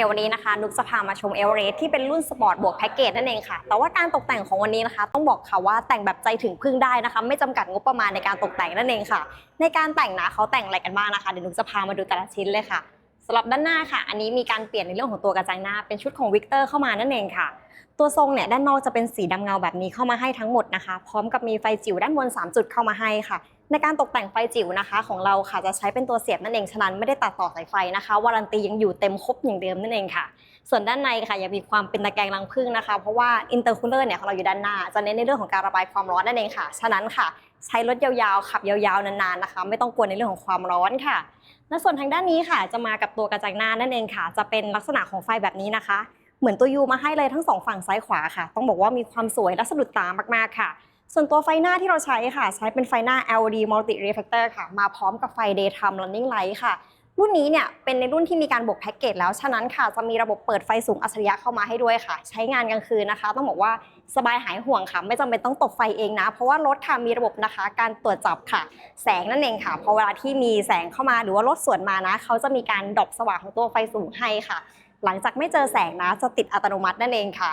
ดี๋ยววันนี้นะคะนุกจะพามาชมเอเวอเรสที่เป็นรุ่นสปอร์ตบวกแพ็กเกจนั่นเองค่ะ แต่ว่าการตกแต่งของวันนี้นะคะ ต้องบอกค่ะว่าแต่งแบบใจถึงพึ่งได้นะคะ ไม่จำกัดงบประมาณในการตกแต่งนั่นเองค่ะ ในการแต่งนะเขาแต่งอะไรกันบ้างนะคะเดี๋ยวนุกจะพามาดูแต่ละชิ้นเลยค่ะสำหรับด้านหน้าค่ะ อันนี้มีการเปลี่ยนในเรื่องของตัวกระจังหน้าเป็นชุดของวิกเตอร์เข้ามานั่นเองค่ะ ตัวทรงเนี่ยด้านนอกจะเป็นสีดำเงาแบบนี้เข้ามาให้ทั้งหมดนะคะ พร้อมกับมีไฟจิ๋วด้านบน 3 จุดเข้ามาให้ค่ะ ในการตกแต่งไฟจิ๋วนะคะ ของเราค่ะจะใช้เป็นตัวเสียบนั่นเองฉะนั้นไม่ได้ตัดต่อสายไฟนะคะวารันตียังอยู่เต็มครบอย่างเดิมนั่นเองค่ะ ส่วนด้านในค่ะยังมีความเป็นตะแกรงรังผึ้งนะคะ เพราะว่าอินเตอร์คูลเลอร์เนี่ยของเราอยู่ด้านหน้า จะเน้นในเรื่องของการระบายความร้อนนั่นเองค่ะ ฉะนั้นค่ะ ใช้รถยาวๆขับยาวๆนานๆนะคะ ไม่ต้องกลัวในเรื่องของความร้อนค่ะ และส่วนทางด้านนี้ค่ะ จะมากับตัวกระจังหน้านั่นเองค่ะ จะเป็นลักษณะของไฟแบบนี้นะคะ เหมือนตัวยูมาให้เลยทั้งสองฝั่งซ้ายขวาค่ะ ต้องบอกว่ามีความสวยและสะดุดตามากๆค่ะ ส่วนตัวไฟหน้าที่เราใช้ค่ะ ใช้เป็นไฟหน้า LED Multi Reflector ค่ะ มาพร้อมกับไฟ Daytime Running Light ค่ะ รุ่นนี้เนี่ยเป็นในรุ่นที่มีการบวกแพ็กเกจแล้ว ฉะนั้นค่ะจะมีระบบเปิดไฟสูงอัจฉริยะเข้ามาให้ด้วยค่ะ ใช้งานกลางคืนนะคะ ต้องบอกว่าสบายหายห่วงค่ะ ไม่จำเป็นต้องตบไฟเองนะ เพราะว่ารถค่ะมีระบบนะคะ การตรวจจับค่ะ แสงนั่นเองค่ะพอเวลาที่มีแสงเข้ามาหรือว่ารถสวนมานะเขาจะมีการดรอปสว่างของตัวไฟสูงให้ค่ะ หลังจากไม่เจอแสงนะจะติดอัตโนมัตินั่นเองค่ะ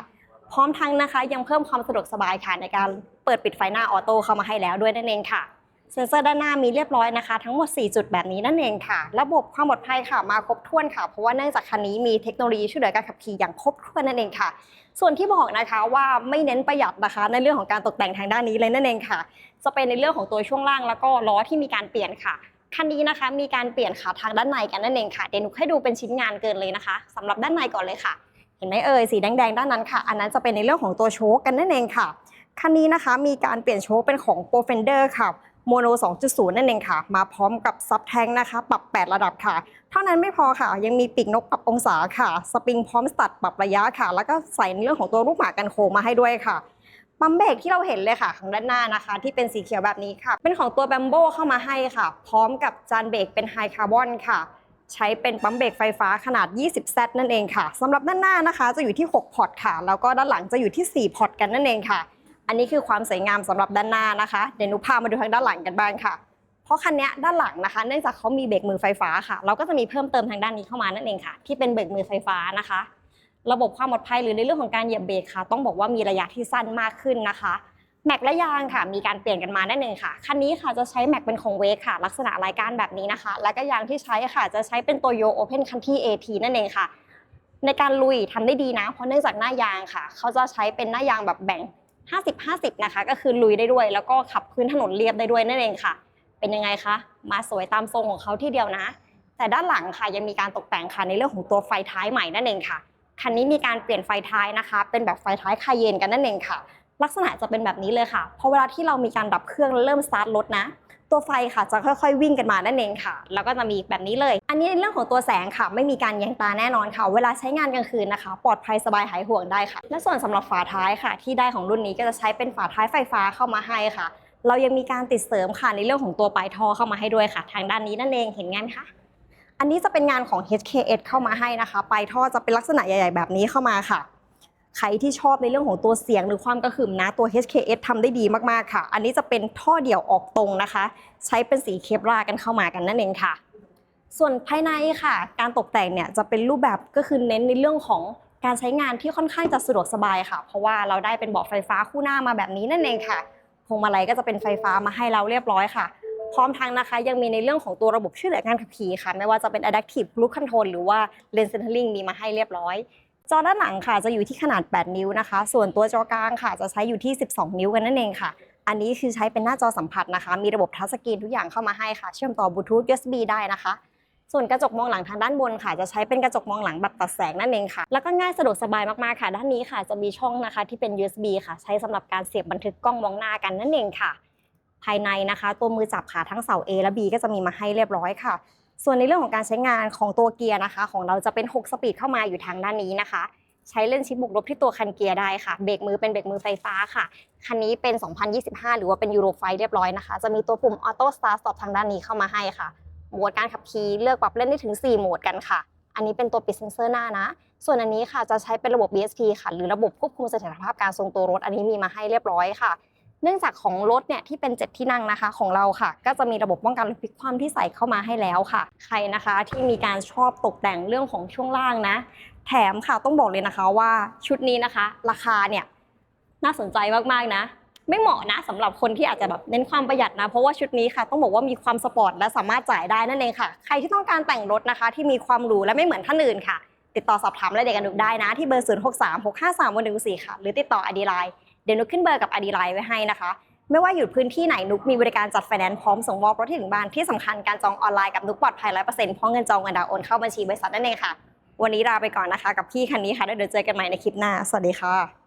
พร้อมทั้งนะคะยังเพิ่มความสะดวกสบายค่ะในการเปิดปิดไฟหน้าออโต้เข้ามาให้แล้วด้วยนั่นเองค่ะ เซ็นเซอร์ด้านหน้ามีเรียบร้อยนะคะ ทั้งหมด 4 จุดแบบนี้นั่นเองค่ะ ระบบความปลอดภัยค่ะมาครบถ้วนค่ะ เพราะว่าเนื่องจากคันนี้มีเทคโนโลยีช่วยเหลือการขับขี่อย่างครบถ้วนนั่นเองค่ะ ส่วนที่บอกนะคะว่าไม่เน้นประหยัดนะคะ ในเรื่องของการตกแต่งทางด้านนี้เลยนั่นเองค่ะ จะเป็นในเรื่องของตัวช่วงล่างแล้วก็ล้อที่มีการเปลี่ยนค่ะคันนี้นะคะมีการเปลี่ยนขาทางด้านในกันนั่นเองค่ะเดี๋ยวหนูให้ดูเป็นชิ้นงานเกินเลยนะคะสำหรับด้านในก่อนเลยค่ะ เห็นไหมเอ่ยสีแดงๆด้านนั้นค่ะ อันนั้นจะเป็นในเรื่องของตัวโชคกันนั่นเองค่ะคันนี้นะคะมีการเปลี่ยนโชคเป็นของ p r o f e n d e r ค่ะโมโน 2.0 นั่นเองค่ะ มาพร้อมกับซับแทงนะคะ ปรับ 8 ระดับค่ะ เท่านั้นไม่พอค่ะ ยังมีปีกนกปรับองศาค่ะ สปริงพร้อมสตัดปรับระยะค่ะ แล้วก็ใส่ในเรื่องของตัวลูกหมากันโคงมาให้ด้วยค่ะ ปั๊มเบรกที่เราเห็นเลยค่ะของด้านหน้านะคะ ที่เป็นสีเขียวแบบนี้ค่ะ เป็นของตัวแบมโบเข้ามาให้ค่ะ พร้อมกับจานเบรกเป็นไฮคาร์บอนค่ะ ใช้เป็นปั๊มเบรกไฟฟ้าขนาด 20 Z นั่นเองค่ะสำหรับด้านหน้านะคะจะอยู่ที่ 6 พอร์ตค่ะ แล้วก็ด้านหลังจะอยู่ที่ 4 พอร์ตกันนั่นเองค่ะ อันนี้คือความสวยงามสำหรับด้านหน้านะคะ เดี๋ยวนูพามาดูทางด้านหลังกันบ้างค่ะ เพราะคันนี้ด้านหลังนะคะ เนื่องจากเขามีเบรกมือไฟฟ้าค่ะ เราก็จะมีเพิ่มเติมทางด้านนี้เข้ามานั่นเองค่ะ ที่เป็นเบรกมือไฟฟ้านะคะ ระบบความปลอดภัยหรือในเรื่องของการเหยียบเบรกค่ะ ต้องบอกว่ามีระยะที่สั้นมากขึ้นนะคะ แม็กและยางค่ะมีการเปลี่ยนกันมานั่นเองค่ะคันนี้ค่ะจะใช้แม็กเป็นของเวกค่ะ ลักษณะรายการแบบนี้นะคะ และก็ยางที่ใช้ค่ะจะใช้เป็นตัวโยโอเพนคันที่ AT นั่นเองค่ะ ในการลุยทำได้ดีนะ เพราะเนื่องจากหน้ายางค่ะ เขาจะใช้เป็นหน้ายางแบบแบ่ง 50-50 นะคะ ก็คือลุยได้ด้วย แล้วก็ขับพื้นถนนเรียบได้ด้วยนั่นเองค่ะ เป็นยังไงคะมาสวยตามทรงของเขาที่เดียวนะ แต่ด้านหลังค่ะยังมีการตกแต่งค่ะในเรื่องของตัวไฟท้ายใหม่นั่นเองค่ะคันนี้มีการเปลี่ยนไฟท้ายนะคะ เป็นแบบไฟท้ายคาเยนกันนั่นเองค่ะ ลักษณะจะเป็นแบบนี้เลยค่ะพอเวลาที่เรามีการดับเครื่องแล้วเริ่มสตาร์ทรถนะ ตัวไฟค่ะจะค่อยๆ วิ่งกันมานั่นเองค่ะ แล้วก็จะมีแบบนี้เลย อันนี้ในเรื่องของตัวแสงค่ะ ไม่มีการแยงตาแน่นอนค่ะ เวลาใช้งานกลางคืนนะคะ ปลอดภัยสบายหายห่วงได้ค่ะ และส่วนสำหรับฝาท้ายค่ะ ที่ได้ของรุ่นนี้ก็จะใช้เป็นฝาท้ายไฟฟ้าเข้ามาให้ค่ะ เรายังมีการติดเสริมค่ะในเรื่องของตัวปลายท่อเข้ามาให้ด้วยค่ะ ทางด้านนี้นั่นเองเห็นงานคะอันนี้จะเป็นงานของ HKS เข้ามาให้นะคะ ปลายท่อจะเป็นลักษณะใหญ่ ๆ แบบนี้เข้ามาค่ะ ใครที่ชอบในเรื่องของตัวเสียงหรือความกระหึ่มนะตัว HKS ทำได้ดีมากๆค่ะ อันนี้จะเป็นท่อเดี่ยวออกตรงนะคะ ใช้เป็นสีเคปรากันเข้ามากันนั่นเองค่ะ ส่วนภายในค่ะ การตกแต่งเนี่ยจะเป็นรูปแบบก็คือเน้นในเรื่องของการใช้งานที่ค่อนข้างจะสะดวกสบายค่ะ เพราะว่าเราได้เป็นเบาะไฟฟ้าคู่หน้ามาแบบนี้นั่นเองค่ะพวงมาลัยก็จะเป็นไฟฟ้ามาให้เราเรียบร้อยค่ะ พร้อมทั้งนะคะยังมีในเรื่องของตัวระบบช่วยเหลือการขับขี่ค่ะ ไม่ว่าจะเป็น Adaptive Cruise Control หรือว่า Lane Centering มีมาให้เรียบร้อย จอด้านหลังค่ะจะอยู่ที่ขนาด 8 นิ้วนะคะ ส่วนตัวจอกลางค่ะ จะใช้อยู่ที่ 12 นิ้วกันนั่นเองค่ะ อันนี้คือใช้เป็นหน้าจอสัมผัสนะคะ มีระบบทัชสกรีนทุกอย่างเข้ามาให้ค่ะ เชื่อมต่อบลูทูธ USB ได้นะคะ ส่วนกระจกมองหลังทางด้านบนค่ะ จะใช้เป็นกระจกมองหลังแบบตัดแสงนั่นเองค่ะ แล้วก็ง่ายสะดวกสบายมากๆค่ะ ด้านนี้ค่ะจะมีช่องนะคะที่เป็น USB ค่ะ ใช้สำหรับการเสียบบันทึกกล้องมองหน้ากันนั่นเองค่ะ ภายในนะคะ ตัวมือจับขาทั้งเสา A และ B ก็จะมีมาให้เรียบร้อยค่ะ ส่วนในเรื่องของการใช้งานของตัวเกียร์นะคะ ของเราจะเป็น 6 สปีดเข้ามาอยู่ทางด้านนี้นะคะ ใช้เล่นชิปบุกลบที่ตัวคันเกียร์ได้ค่ะ เบรกมือเป็นเบรกมือไฟฟ้าค่ะ คันนี้เป็น 2025 หรือว่าเป็นยูโรไฟเรียบร้อยนะคะ จะมีตัวปุ่มออโต้สตาร์ทสต็อปทางด้านนี้เข้ามาให้ค่ะโหมดการขับขี่เลือกปรับเล่นได้ถึง 4 โหมดกันค่ะ อันนี้เป็นตัวปิดเซ็นเซอร์หน้านะ ส่วนอันนี้ค่ะจะใช้เป็นระบบ BSP ค่ะ หรือระบบควบคุมเสถียรภาพการทรงตัวรถ อันนี้มีมาให้เรียบร้อยค่ะ เนื่องจากของรถเนี่ยที่เป็น 7 ที่นั่งนะคะของเราค่ะ ก็จะมีระบบป้องกันพลิกคว่ำที่ใส่เข้ามาให้แล้วค่ะ ใครนะคะที่มีการชอบตกแต่งเรื่องของช่วงล่างนะ แถมค่ะต้องบอกเลยนะคะว่าชุดนี้นะคะ ราคาเนี่ยน่าสนใจมากๆนะ ไม่เหมาะนะสำหรับคนที่อาจจะแบบเน้นความประหยัดนะ เพราะว่าชุดนี้ค่ะ ต้องบอกว่ามีความสปอร์ตและสามารถจ่ายได้นั่นเองค่ะ ใครที่ต้องการแต่งรถนะคะ ที่มีความหรูและไม่เหมือนท่านอื่นค่ะ ติดต่อสอบถามรายละเอียดกันนุกได้นะ ที่เบอร์ 0 6 3 6 5 3 1 1 4 ค่ะ หรือติดต่ออดีไลน์ เดี๋ยวนุกขึ้นเบอร์กับอดีไลน์ไว้ให้นะคะ ไม่ว่าอยู่พื้นที่ไหนนุกมีบริการจัดไฟแนนซ์พร้อมส่งมอบรถที่ถึงบ้านที่สำคัญการจองออนไลน์กับนุกปลอดภัยร้อยเซ็นต์เพราะเงินจองเงินดาวน์โอนเข้าบัญชีบริษัทนั่นเองค่ะ วันนี้ลาไปก่อนนะคะ กับพี่คันนี้ค่ะแล้วเดี๋ยวเจอกันใหม่ในคลิปหน้า สวัสดีค่ะ